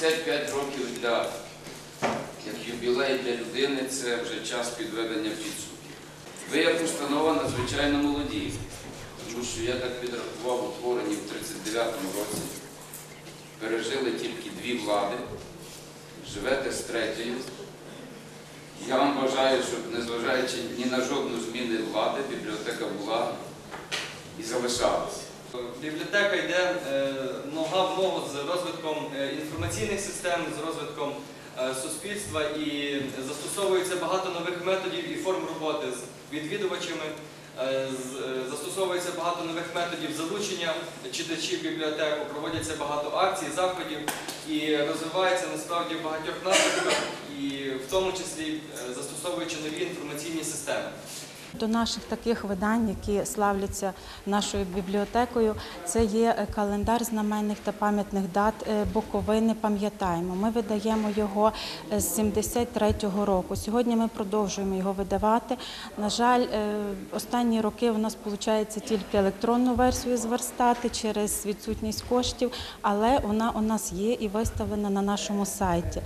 75 років для як юбілей для людини це вже час підведення підсумків. Ви як установа надзвичайно молоді, тому що я так підрахував, утворені в 39-му році, пережили тільки дві влади, живете з третьою. Я вам бажаю, щоб незважаючи ні на жодну зміну влади, бібліотека була і залишалася. Бібліотека йде е, нога в ногу з розвитком е, інформаційних систем, з розвитком е, суспільства і застосовується багато нових методів і форм роботи з відвідувачами. Застосовується багато нових методів залучення читачів бібліотеку, проводяться багато акцій, заходів і розвивається насправді в багатьох напрямках, і в тому числі застосовуючи нові інформаційні. До наших таких видань, які славляться нашою бібліотекою, це є е, календар знаменних та пам'ятних дат е, Буковини. Пам'ятаємо. Ми видаємо його е, з 73-го року. Сьогодні ми продовжуємо його видавати. На жаль, останні роки у нас виходить тільки електронну версію зверстати через відсутність коштів, але вона у нас є і виставлена на нашому сайті.